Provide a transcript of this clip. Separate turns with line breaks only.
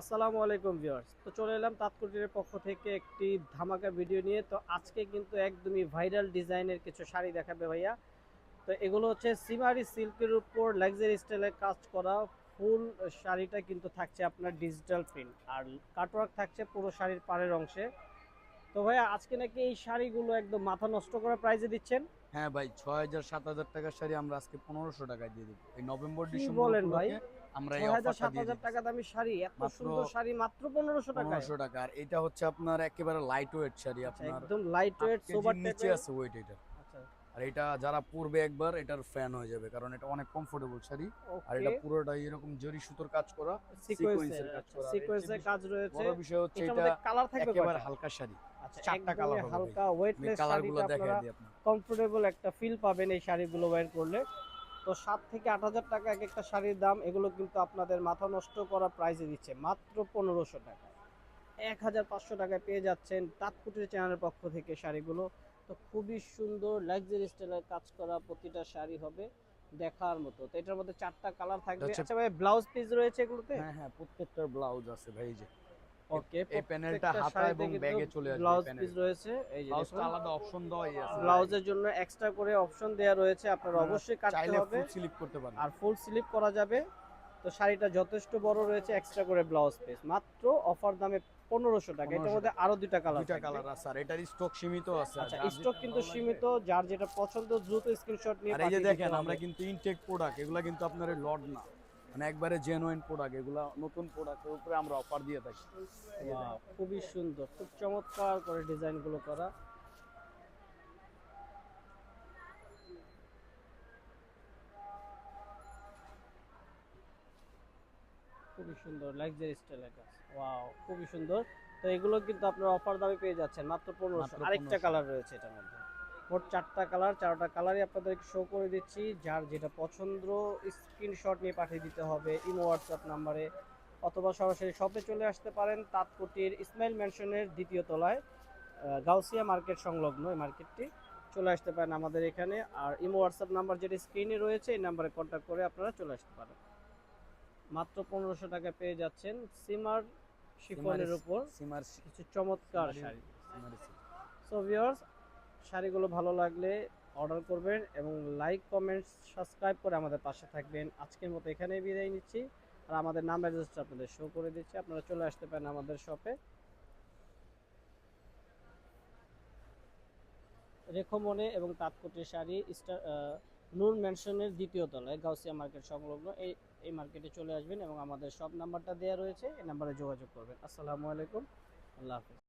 আসসালামু আলাইকুম ভিউয়ার্স। তো চলে এলাম তাৎকুটির পক্ষ থেকে একটি ধামাকা ভিডিও নিয়ে। তো আজকে কিন্তু একদমই ভাইরাল ডিজাইনের কিছু শাড়ি দেখাবে ভাইয়া। তো এগুলো হচ্ছে সিমারি সিল্কের উপর লাক্সারি স্টাইলে কাজ করা ফুল শাড়িটা কিন্তু থাকছে আপনার ডিজিটাল প্রিন্ট আর কাটওয়ার্ক থাকছে পুরো শাড়ির পাড়ের অংশে। তো ভাইয়া আজকে নাকি এই শাড়িগুলো একদম মাথা নষ্ট করা প্রাইজে দিচ্ছেন?
হ্যাঁ ভাই ছয় হাজার সাত হাজার টাকার শাড়ি আমরা আজকে পনেরোশো টাকায় দিয়ে দেবো। এই নভেম্বর ডিসেম্বর
বলেন ভাই?
আমরা এই অফারটা দিয়ে
টাকা দামি শাড়ি এত সুন্দর শাড়ি মাত্র পনেরোশো টাকা
পনেরোশো টাকা। আর এটা হচ্ছে আপনার একেবারে লাইট ওয়েট শাড়ি আপনার
একদম লাইট ওয়েট সোবার
নিচে আছে ওয়েট এটা।
আচ্ছা।
আর এটা যারা পরবে একবার এটার ফ্যান হয়ে যাবে কারণ এটা অনেক কমফোর্টেবল শাড়ি। আর এটা পুরোটাই এরকম জরি সুতোর কাজ করা
সিকোয়েন্সের
কাজ
আচ্ছা
করা। আর
সিকোয়েন্সের কাজ রয়েছে
বড় বিষয় হচ্ছে এটা
কালার থাকবে
একেবারে হালকা শাড়ি।
আচ্ছা
চারটা কালার
হালকা ওয়েটলেস শাড়িটা আপনারা কমফোর্টেবল একটা ফিল পাবেন এই শাড়িগুলো ওয়্যার করলে। তো সাত থেকে আট হাজার টাকা এক একটা শাড়ির দাম এগুলো কিন্তু আপনাদের মাথা নষ্ট করা প্রাইসে দিচ্ছে। মাত্র পনেরোশো টাকা। এক হাজার পাঁচশো টাকায় পেয়ে যাচ্ছেন তাৎকুটির চ্যানেলের পক্ষ থেকে শাড়িগুলো। তো খুবই সুন্দর লাক্সারি স্টাইলের কাজ করা প্রতিটা শাড়ি হবে দেখার মতো। তো এটার মধ্যে চারটা কালার থাকবে।
আচ্ছা।
ভাই ব্লাউজ পিস রয়েছে এগুলোতে?
হ্যাঁ হ্যাঁ প্রত্যেকটার ব্লাউজ আছে ভাই এই যে
ওকে
এই প্যানেলটা হাতা এবং ব্যাগে চলে আসবে
ব্লাউজ পিস রয়েছে এই যে
ব্লাউজটা আলাদা অপশন দেওয়াই আছে।
ব্লাউজের জন্য এক্সট্রা করে অপশন দেওয়া রয়েছে আপনারা অবশ্যই কাটতে
চাইলে
হবে।
ফুল স্লিপ করতে পারেন।
আর ফুল স্লিপ করা যাবে। তো শাড়িটা যথেষ্ট বড় রয়েছে এক্সট্রা করে ব্লাউজ পিস মাত্র অফার দামে পনেরোশো টাকা। এটার মধ্যে আরও দুইটা কালার
দুইটা কালার আছে। আর এটার স্টক সীমিত আছে।
আচ্ছা স্টক কিন্তু সীমিত যার যেটা পছন্দ দ্রুত স্ক্রিনশট নিয়ে
আর এই যে দেখেন আমরা কিন্তু ইনটেক প্রোডাক্ট এগুলা কিন্তু আপনার লড না। মানে একবারে জেনুইন প্রোডাক্ট এগুলা নতুন প্রোডাক্টের উপরে আমরা অফার দিয়ে থাকি।
খুবই সুন্দর খুব চমৎকার করে ডিজাইনগুলো করা। খুবই সুন্দর লাক্সারি স্টাইলের কাজ। ওয়াও খুবই সুন্দর। তো এগুলো কিন্তু আপনারা অফার দামে পেয়ে যাচ্ছেন মাত্র পনেরোশো। আরেকটা কালার রয়েছে এটার মধ্যে। মোট চারটা কালার চারটা কালারই আপনাদেরকে শো করে দিচ্ছি। যার যেটা পছন্দ স্ক্রিনশট নিয়ে পাঠিয়ে দিতে হবে ইমো হোয়াটসঅ্যাপ নাম্বারে অথবা সরাসরি শপে চলে আসতে পারেন তাঁতকুটির ইসমাইল ম্যানশনের দ্বিতীয় তলায় গাউসিয়া মার্কেট সংলগ্ন এই মার্কেটটি। চলে আসতে পারেন আমাদের এখানে। আর ইমো হোয়াটসঅ্যাপ নাম্বার যেটি স্ক্রিনে রয়েছে এই নাম্বারে কন্ট্যাক্ট করে আপনারা চলে আসতে পারেন। মাত্র পনেরোশো টাকা পেয়ে যাচ্ছেন সিমার শিফনের উপর।
সিমার
কিছু চমৎকার শাড়ি। সো ভিউয়ার্স শাড়িগুলো ভালো লাগলে অর্ডার করবেন এবং লাইক, কমেন্ট, সাবস্ক্রাইব করে আমাদের পাশে থাকবেন। আজকের মতো এখানেই বিদায় নিচ্ছি। আর আমাদের নাম অ্যাড্রেসটা আপনাদের শো করে দিচ্ছি। আপনারা চলে আসতে পারেন আমাদের শপে রেখমনে এবং তাঁতকুটির শাড়ি স্টার নূর ম্যানশনের দ্বিতীয় তলায় গাউসিয়া মার্কেট সংলগ্ন। এই এই মার্কেটে চলে আসবেন এবং আমাদের সব নাম্বারটা দেওয়া রয়েছে। এই নাম্বারে যোগাযোগ করবেন। আসসালামু আলাইকুম। আল্লাহ হাফিজ।